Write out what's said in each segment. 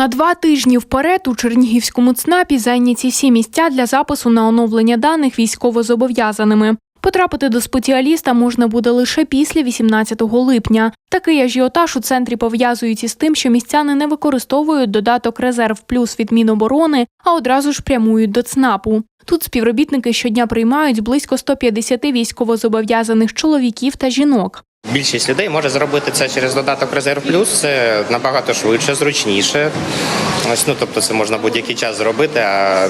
На два тижні вперед у Чернігівському ЦНАПі зайняті всі місця для запису на оновлення даних військовозобов'язаними. Потрапити до спеціаліста можна буде лише після 18 липня. Такий ажіотаж у центрі пов'язують із тим, що містяни не використовують додаток Резерв Плюс від Міноборони, а одразу ж прямують до ЦНАПу. Тут співробітники щодня приймають близько 150 військовозобов'язаних чоловіків та жінок. Більшість людей може зробити це через додаток Резерв Плюс. Це набагато швидше, зручніше. Ось ну тобто, це можна будь-який час зробити, а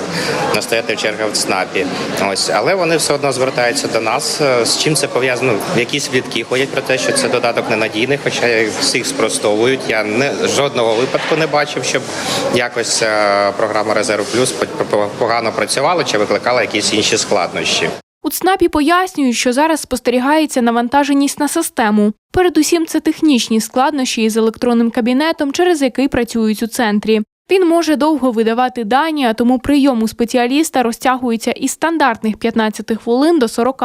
не стояти в чергах в ЦНАПі. Ось, але вони все одно звертаються до нас. Е, З чим це пов'язано? Ну, Якісь плітки ходять про те, що це додаток ненадійний, хоча всіх спростовують. Я не жодного випадку не бачив, щоб якось е, програма Резерв Плюс по- по- погано працювала чи викликала якісь інші складнощі. У ЦНАПі пояснюють, що зараз спостерігається навантаженість на систему. Передусім, це технічні складнощі із електронним кабінетом, через який працюють у центрі. Він може довго видавати дані, а тому прийом у спеціаліста розтягується із стандартних 15 хвилин до 40.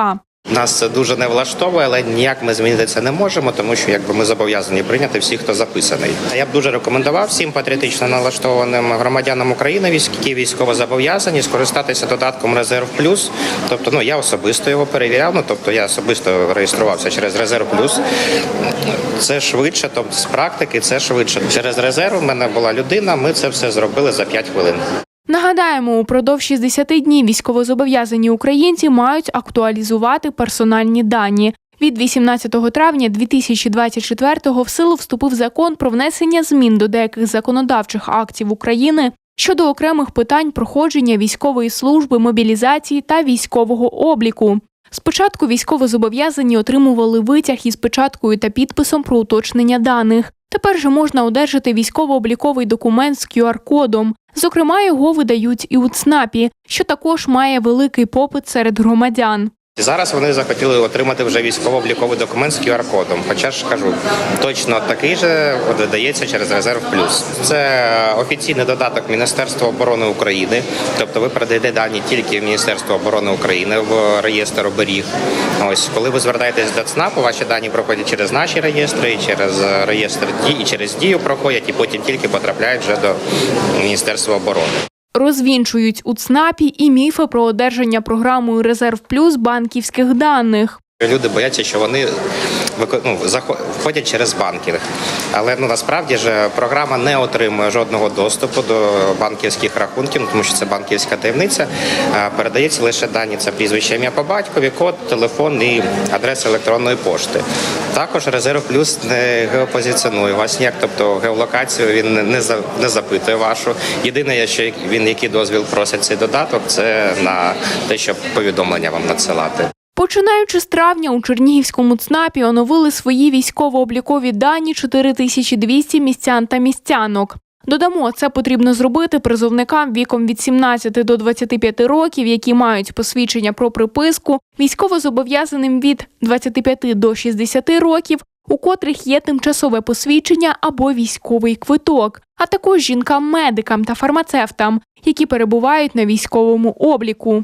Нас це дуже не влаштовує, але ніяк ми змінити це не можемо, тому що якби ми зобов'язані прийняти всіх, хто записаний. Я б дуже рекомендував всім патріотично налаштованим громадянам України, які військово зобов'язані, скористатися додатком Резерв Плюс. Тобто, ну я особисто його перевіряв. Ну тобто я особисто реєструвався через Резерв Плюс. Це швидше, тобто з практики це швидше. Через резерв в мене була людина. Ми це все зробили за 5 хвилин. Нагадаємо, упродовж 60 днів військовозобов'язані українці мають актуалізувати персональні дані. Від 18 травня 2024-го в силу вступив закон про внесення змін до деяких законодавчих актів України щодо окремих питань проходження військової служби, мобілізації та військового обліку. Спочатку військовозобов'язані отримували витяг із печаткою та підписом про уточнення даних. Тепер же можна одержати військово-обліковий документ з QR-кодом. Зокрема, його видають і у ЦНАПі, що також має великий попит серед громадян. Зараз вони захотіли отримати вже військово-обліковий документ з QR-кодом. Хоча ж кажу, точно такий же видається через резерв плюс. Це офіційний додаток Міністерства оборони України. Тобто ви передаєте дані тільки в Міністерство оборони України в реєстр оберіг. Ось коли ви звертаєтесь до ЦНАПу, ваші дані проходять через наші реєстри, і через реєстр дій, і через дію проходять, і потім тільки потрапляють вже до Міністерства оборони. Розвінчують у ЦНАПі і міфи про одержання програмою Резерв Плюс банківських даних. Люди бояться, що вони ну, входять через банкінг. Але ну насправді ж програма не отримує жодного доступу до банківських рахунків, тому що це банківська таємниця. Передається лише дані це прізвище ім'я по батькові, код, телефон і адреса електронної пошти. Також резерв плюс не геопозиціонує вас ніяк, тобто геолокацію він не за- не запитує вашу. Єдине, що він який дозвіл просить цей додаток, це на те, щоб повідомлення вам надсилати. Починаючи з травня у Чернігівському ЦНАПі оновили свої військово-облікові дані 4200 містян та містянок. Додамо, це потрібно зробити призовникам віком від 17 до 25 років, які мають посвідчення про приписку, військовозобов'язаним від 25 до 60 років, у котрих є тимчасове посвідчення або військовий квиток, а також жінкам-медикам та фармацевтам, які перебувають на військовому обліку.